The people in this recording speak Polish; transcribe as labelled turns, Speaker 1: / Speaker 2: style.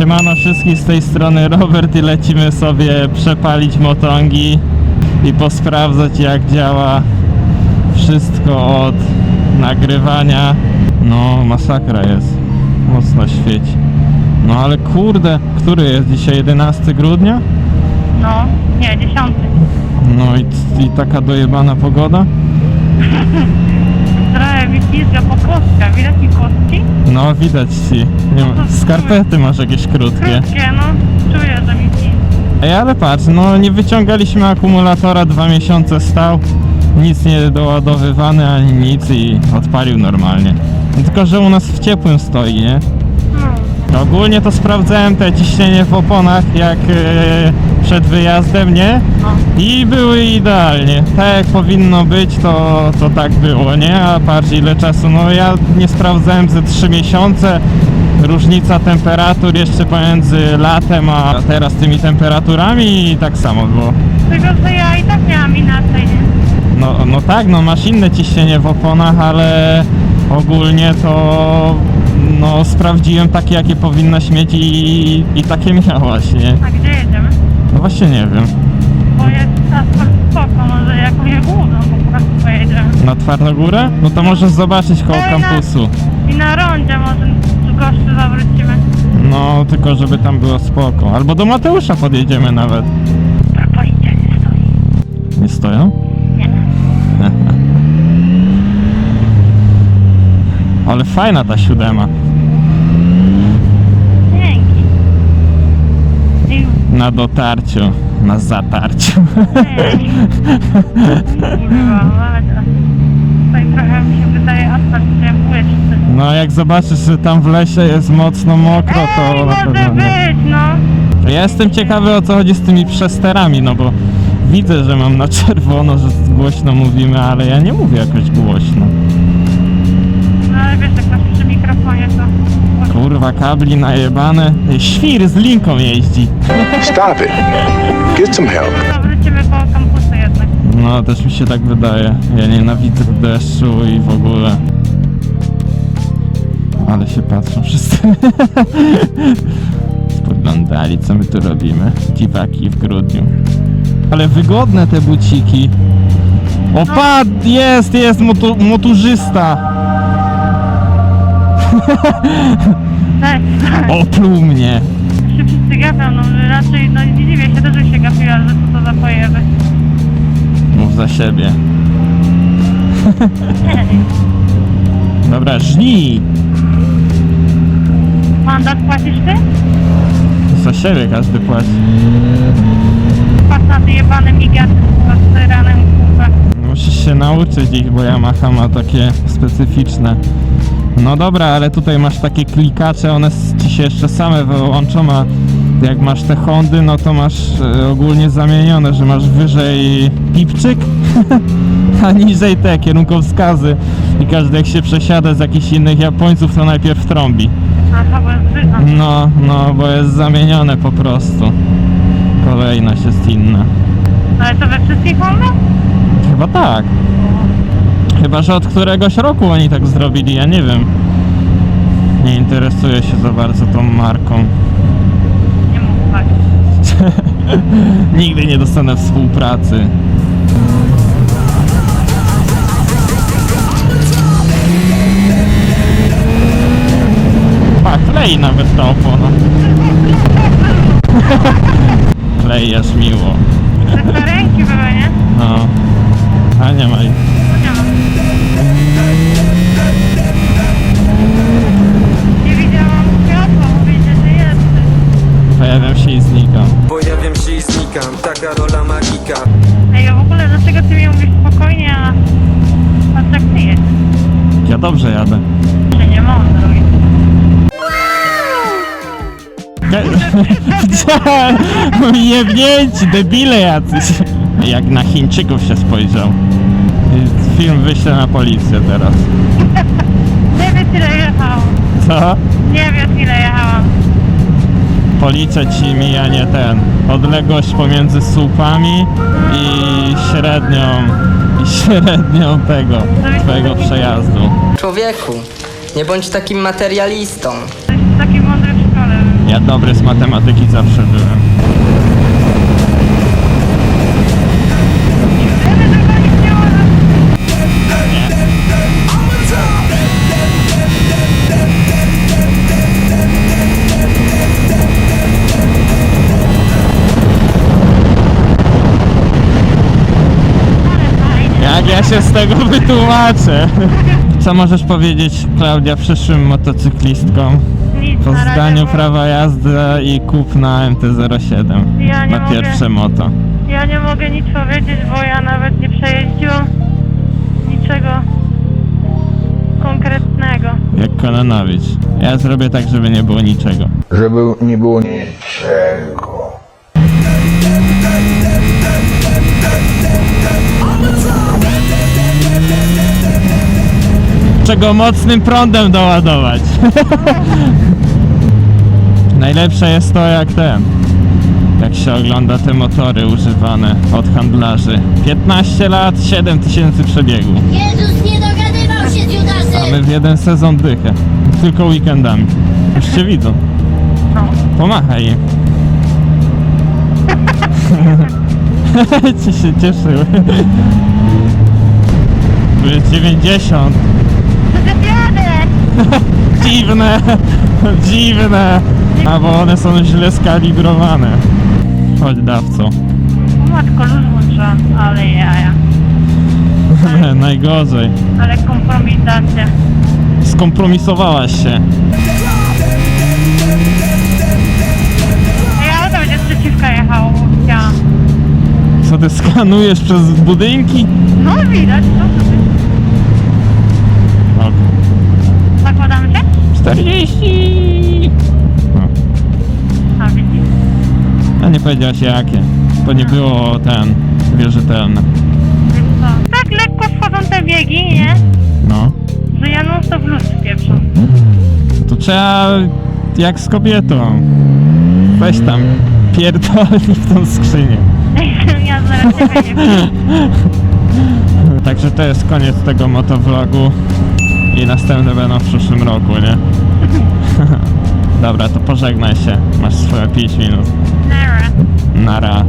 Speaker 1: Siemano wszystkich z tej strony Robert i lecimy sobie przepalić motongi i posprawdzać jak działa wszystko od nagrywania. No masakra jest, mocno świeci. No ale kurde, który jest dzisiaj 11 grudnia?
Speaker 2: No, nie, dziesiąty.
Speaker 1: No i, i taka dojebana pogoda?
Speaker 2: Mi pizga po kostkach. Widać mi kostki?
Speaker 1: No widać ci. Nie ma, skarpety masz jakieś krótkie.
Speaker 2: Krótkie, no. Czuję, że mi.
Speaker 1: Ej, ale patrz, no nie wyciągaliśmy akumulatora, dwa miesiące stał, nic nie doładowywany ani nic i odpalił normalnie. Tylko, że u nas w ciepłym stoi, nie?
Speaker 2: No.
Speaker 1: Ogólnie to sprawdzałem te ciśnienie w oponach jak e, przed wyjazdem, nie?
Speaker 2: No.
Speaker 1: I były idealnie. Tak jak powinno być, to, to tak było, nie? A patrz ile czasu, no ja nie sprawdzałem ze 3 miesiące. Różnica temperatur jeszcze pomiędzy latem a teraz tymi temperaturami i tak samo było.
Speaker 2: Tylko, że ja i tak miałam inaczej, nie?
Speaker 1: No, no tak, no masz inne ciśnienie w oponach, ale ogólnie to no sprawdziłem takie jakie powinnaś mieć i, i takie miałaś, nie?
Speaker 2: A gdzie jedziemy?
Speaker 1: No właśnie nie wiem.
Speaker 2: Bo jest asfalt spoko, może jakąś główną po prostu pojedziemy.
Speaker 1: Na Twarnogórę? No to możesz zobaczyć koło
Speaker 2: Ej, na-
Speaker 1: kampusu.
Speaker 2: I na rondzie może z goszczy zawrócimy.
Speaker 1: No, tylko żeby tam było spoko. Albo do Mateusza podjedziemy nawet.
Speaker 2: Policja nie stoi.
Speaker 1: Nie stoją?
Speaker 2: Nie.
Speaker 1: Ale fajna ta siódema.
Speaker 2: Dzięki. I
Speaker 1: Na dotarciu, na zatarciu.
Speaker 2: Kurwa, tutaj trochę mi się wydaje asfalt się błyszczy.
Speaker 1: No jak zobaczysz, że tam w lesie jest mocno mokro, to
Speaker 2: Ej,
Speaker 1: na
Speaker 2: może
Speaker 1: pewno nie.
Speaker 2: być, no.
Speaker 1: Ja jestem ciekawy o co chodzi z tymi przesterami, no bo widzę, że mam na czerwono, że głośno mówimy, ale ja nie mówię jakoś głośno.
Speaker 2: No ale wiesz, jak masz przy mikrofonie, to...
Speaker 1: Kurwa, kabli najebane. Świr z linką jeździ.
Speaker 3: Stop it. Get some help.
Speaker 2: Wrócimy koło kampusu jednak.
Speaker 1: No, też mi się tak wydaje. Ja nienawidzę deszczu i w ogóle. Ale się patrzą wszyscy. Spoglądali, co my tu robimy. Dziwaki w grudniu. Ale wygodne te buciki. O, pad! Jest, jest motu, motorzysta!
Speaker 2: Tak, tak.
Speaker 1: Opluł mnie!
Speaker 2: się wszyscy gapią, no raczej, no nie dziwię się też, że się gapiła, że co to za pojeby.
Speaker 1: Mów za siebie. Dobra, żnij!
Speaker 2: Mandat płacisz ty?
Speaker 1: Za siebie każdy płaci.
Speaker 2: Patrz na te jebane migaty z ranem, kurwa.
Speaker 1: Musisz się nauczyć ich, bo Yamaha ma takie specyficzne. No dobra, ale tutaj masz takie klikacze, one ci się jeszcze same wyłączą, a jak masz te Hondy, no to masz e, ogólnie zamienione, że masz wyżej pipczyk, a niżej te kierunkowskazy. I każdy jak się przesiada z jakichś innych Japońców, to najpierw trąbi. No, no, bo jest zamienione po prostu. Kolejność jest inna.
Speaker 2: Ale to we wszystkich mamy?
Speaker 1: Chyba tak. Chyba, że od któregoś roku oni tak zrobili, ja nie wiem. Nie interesuję się za bardzo tą marką.
Speaker 2: Nie mógł tak.
Speaker 1: Nigdy nie dostanę współpracy. A, klei nawet ta opona. Klei aż miło. Pojawiam się i znikam.
Speaker 4: Pojawiam się i znikam, taka rola magika
Speaker 2: Ej, a w ogóle dlaczego ty mi mówisz spokojnie, a... Patrz jak ty jedziesz.
Speaker 1: Ja dobrze jadę.
Speaker 2: Że nie mądruj.
Speaker 1: Jebnięci, debile jacyś. Jak na Chińczyków się spojrzał. Film wyślę na policję teraz.
Speaker 2: Nie wiesz ile jechałam.
Speaker 1: Co?
Speaker 2: Nie wiesz ile jechałam.
Speaker 1: Policzę ci mijanie ten. Odległość pomiędzy słupami i średnią i średnią tego twojego przejazdu.
Speaker 5: Człowieku, nie bądź takim materialistą.
Speaker 2: Jesteś taki mądry w szkole.
Speaker 1: Ja dobry z matematyki zawsze byłem. Się z tego wytłumaczę? Co możesz powiedzieć, Klaudia, przyszłym motocyklistkom?
Speaker 2: Nic
Speaker 1: Po
Speaker 2: na razie,
Speaker 1: zdaniu
Speaker 2: bo
Speaker 1: prawa jazdy i kup na MT-07
Speaker 2: Ja nie
Speaker 1: na
Speaker 2: mogę.
Speaker 1: pierwsze moto.
Speaker 2: Ja nie mogę nic powiedzieć, bo ja nawet nie przejeździłam niczego konkretnego.
Speaker 1: Jak Kononowicz. Ja zrobię tak, żeby nie było niczego.
Speaker 5: żeby nie było niczego.
Speaker 1: Czego mocnym prądem doładować. Najlepsze jest to jak ten. Jak się ogląda te motory używane od handlarzy. 15 lat, 7 tysięcy przebiegu.
Speaker 6: Jezus nie dogadywał się z
Speaker 1: A
Speaker 6: Judasem!
Speaker 1: my w jeden sezon dychę. Tylko weekendami. Już cię widzą.
Speaker 2: No.
Speaker 1: Pomachaj im. Ci się cieszyły. Tu jest 90. Dziwne, dziwne. A bo one są źle skalibrowane. Chodź dawco.
Speaker 2: Matko, luz włączyłam, ale jaja.
Speaker 1: Najgorzej.
Speaker 2: Ale kompromitacja.
Speaker 1: Skompromisowałaś się.
Speaker 2: Ja to będzie sprzeciwka jechało, bo chciałam.
Speaker 1: Co ty skanujesz przez budynki?
Speaker 2: No widać, co to jest?
Speaker 1: 40. No.
Speaker 2: A widzisz.
Speaker 1: Nie powiedziałaś jakie. To nie było ten wierzytelne.
Speaker 2: Tak lekko wchodzą te biegi, nie?
Speaker 1: No.
Speaker 2: Że ja non stop luz pieprzą.
Speaker 1: To trzeba jak z kobietą. Weź tam pierdolnij w tą skrzynię.
Speaker 2: ja zaraz nie
Speaker 1: Także to jest koniec tego motovlogu i następne będą w przyszłym roku, nie? Dobra, to pożegnaj się. Masz swoje 5 minut.
Speaker 2: Nara.
Speaker 1: Nara.